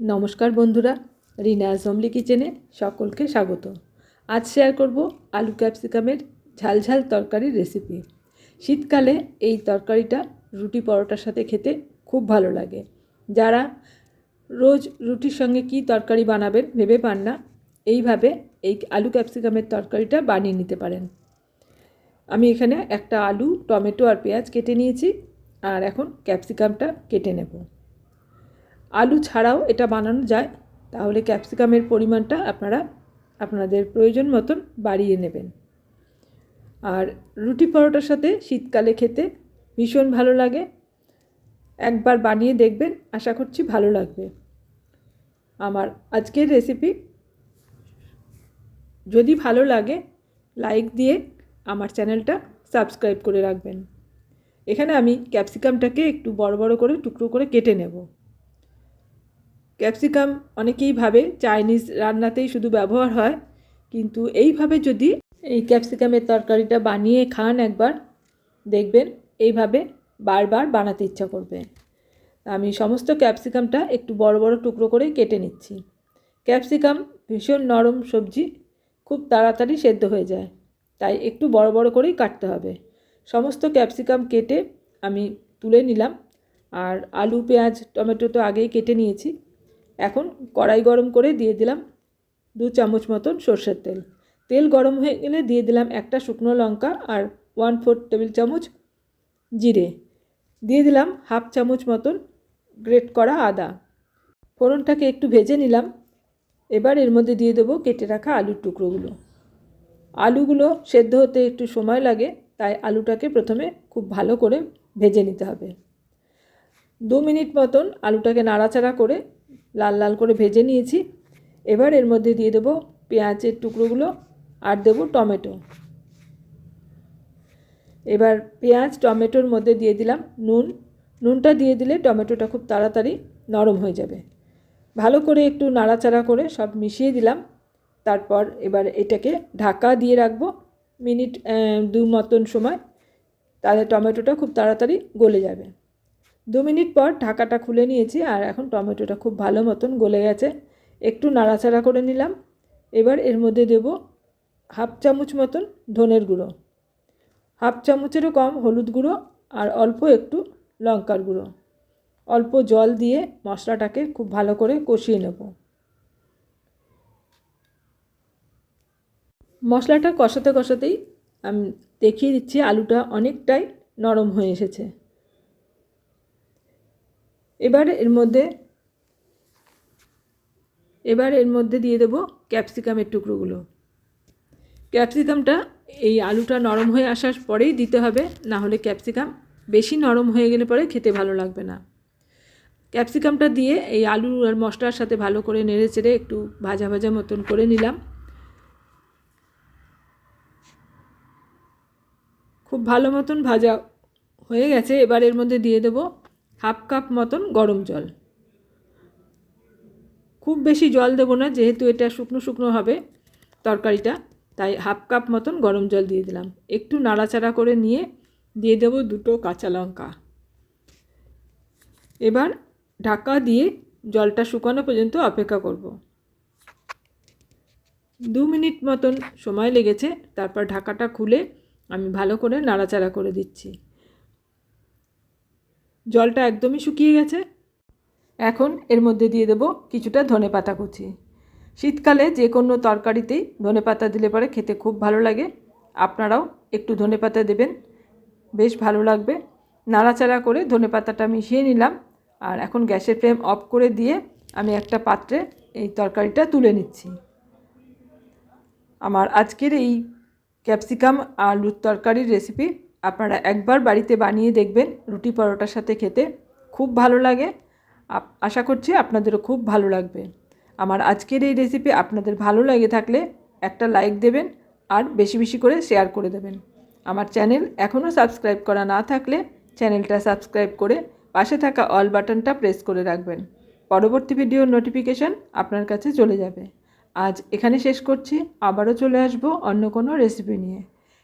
নমস্কার বন্ধুরা, রিনা জমলি কিচেনে সকলকে স্বাগত। আজ শেয়ার করব আলু ক্যাপসিকামের ঝালঝাল তরকারির রেসিপি শীতকালে এই তরকারিটা রুটি পরোটার সাথে খেতে খুব ভালো লাগে। যারা রোজ রুটির সঙ্গে কি তরকারি বানাবেন ভেবে পান না, এইভাবে এই আলু ক্যাপসিকামের তরকারিটা বানিয়ে নিতে পারেন। আমি এখানে একটা আলু, টমেটো আর পেঁয়াজ কেটে নিয়েছি, আর এখন ক্যাপসিকামটা কেটে নেব। আলু ছাড়াও এটা বানানো যায়, তাহলে ক্যাপসিকামের পরিমাণটা আপনারা আপনাদের প্রয়োজন মতন বাড়িয়ে নেবেন। আর রুটি পরোটার সাথে শীতকালে খেতে ভীষণ ভালো লাগে। একবার বানিয়ে দেখবেন, আশা করছি ভালো লাগবে। আমার আজকের রেসিপি। যদি ভালো লাগে, লাইক দিয়ে আমার চ্যানেলটা সাবস্ক্রাইব করে রাখবেন। এখানে আমি ক্যাপসিকামটাকে একটু বড় বড় করে, টুকরো করে কেটে নেব। ক্যাপসিকাম অনেকেই ভাবে চাইনিজ রান্নাতেই শুধু ব্যবহার হয়, কিন্তু এইভাবে যদি এই ক্যাপসিকামের তরকারিটা বানিয়ে খান একবার, দেখবেন এইভাবে বারবার বানাতে ইচ্ছা করবে। আমি সমস্ত ক্যাপসিকামটা একটু বড় বড় টুকরো করে কেটে নিচ্ছি। ক্যাপসিকাম ভীষণ নরম সবজি, খুব তাড়াতাড়ি সেদ্ধ হয়ে যায়, তাই একটু বড় বড় করেই কাটতে হবে। সমস্ত ক্যাপসিকাম কেটে আমি তুলে নিলাম, আর আলু, পেঁয়াজ, টমেটো তো আগেই কেটে নিয়েছি। এখন কড়াই গরম করে দিয়ে দিলাম দু চামচ মতন সর্ষের তেল। তেল গরম হয়ে গেলে দিয়ে দিলাম একটা শুকনো লঙ্কা আর ওয়ান ফোর টেবিল চামচ জিরে। দিয়ে দিলাম হাফ চামচ মতন গ্রেট করা আদা। ফোড়নটাকে একটু ভেজে নিলাম। এবার এর মধ্যে দিয়ে দেবো কেটে রাখা আলুর টুকরোগুলো। আলুগুলো সেদ্ধ হতে একটু সময় লাগে, তাই আলুটাকে প্রথমে খুব ভালো করে ভেজে নিতে হবে। দু মিনিট মতন আলুটাকে নাড়াচাড়া করে লাল লাল করে ভেজে নিয়েছি। এবার এর মধ্যে দিয়ে দেবো পেঁয়াজের টুকরোগুলো আর দেবো টমেটো। এবার পেঁয়াজ, টমেটোর মধ্যে দিয়ে দিলাম নুন। নুনটা দিয়ে দিলে টমেটোটা খুব তাড়াতাড়ি নরম হয়ে যাবে। ভালো করে একটু নাড়াচাড়া করে সব মিশিয়ে দিলাম। তারপর এবার এটাকে ঢাকা দিয়ে রাখব মিনিট দু মতন সময়। তাহলে টমেটোটা খুব তাড়াতাড়ি গলে যাবে। দু মিনিট পর ঢাকাটা খুলে নিয়েছি আর এখন টমেটোটা খুব ভালো মতন গলে গেছে। একটু নাড়াচাড়া করে নিলাম। এবার এর মধ্যে দেব হাফ চামচ মতন ধনের গুঁড়ো। হাফ চামচেরও কম হলুদ গুঁড়ো আর অল্প একটু লঙ্কার গুঁড়ো। অল্প জল দিয়ে মশলাটাকে খুব ভালো করে কষিয়ে নেব। মশলাটা কষাতে কষাতেই আমি দেখিয়ে দিচ্ছি আলুটা অনেকটাই নরম হয়ে এসেছে। এবার এর মধ্যে, এবার এর মধ্যে দিয়ে দেবো ক্যাপসিকামের টুকরোগুলো। ক্যাপসিকামটা এই আলুটা নরম হয়ে আসার পরেই দিতে হবে, না হলে ক্যাপসিকাম বেশি নরম হয়ে গেলে পরে খেতে ভালো লাগবে না। ক্যাপসিকামটা দিয়ে এই আলু আর মশলার সাথে ভালো করে নেড়ে চেড়ে একটু ভাজা ভাজা মতন করে নিলাম। খুব ভালো মতন ভাজা হয়ে গেছে, এবার এর মধ্যে দিয়ে দেবো হাফ কাপ মতন গরম জল। খুব বেশি জল দেবো না, যেহেতু এটা শুকনো শুকনো হবে তরকারিটা, তাই হাফ কাপ মতন গরম জল দিয়ে দিলাম। একটু নাড়াচাড়া করে নিয়ে দিয়ে দেবো দুটো কাঁচা লঙ্কা। এবার ঢাকা দিয়ে জলটা শুকানো পর্যন্ত অপেক্ষা করব। দু মিনিট মতন সময় লেগেছে, তারপর ঢাকাটা খুলে আমি ভালো করে নাড়াচাড়া করে দিচ্ছি। জলটা একদমই শুকিয়ে গেছে। এখন এর মধ্যে দিয়ে দেবো কিছুটা ধনে পাতা কুচি। শীতকালে যে কোনো তরকারিতেই ধনে পাতা দিলে পরে খেতে খুব ভালো লাগে। আপনারাও একটু ধনে পাতা দেবেন। বেশ ভালো লাগবে। নাড়াচাড়া করে ধনে পাতাটা মিশিয়ে নিলাম। আর এখন গ্যাসের ফ্লেম অফ করে দিয়ে আমি একটা পাত্রে এই তরকারিটা তুলে নিচ্ছি। আমার আজকের এই ক্যাপসিকাম আলুর তরকারির রেসিপি আপনারা একবার বাড়িতে বানিয়ে দেখবেন রুটি পরোটার সাথে খেতে। খুব ভালো লাগে। আশা করছি আপনাদেরও খুব ভালো লাগবে। আমার আজকের এই রেসিপি আপনাদের ভালো লাগে থাকলে একটা লাইক দেবেন আর বেশি বেশি করে শেয়ার করে দেবেন। আমার চ্যানেল এখনও সাবস্ক্রাইব করা না থাকলে চ্যানেলটা সাবস্ক্রাইব করে পাশে থাকা অল বাটনটা প্রেস করে রাখবেন। পরবর্তী ভিডিওর নোটিফিকেশান আপনার কাছে চলে যাবে। আজ এখানে শেষ করছি। আবারও চলে আসব অন্য কোনো রেসিপি নিয়ে।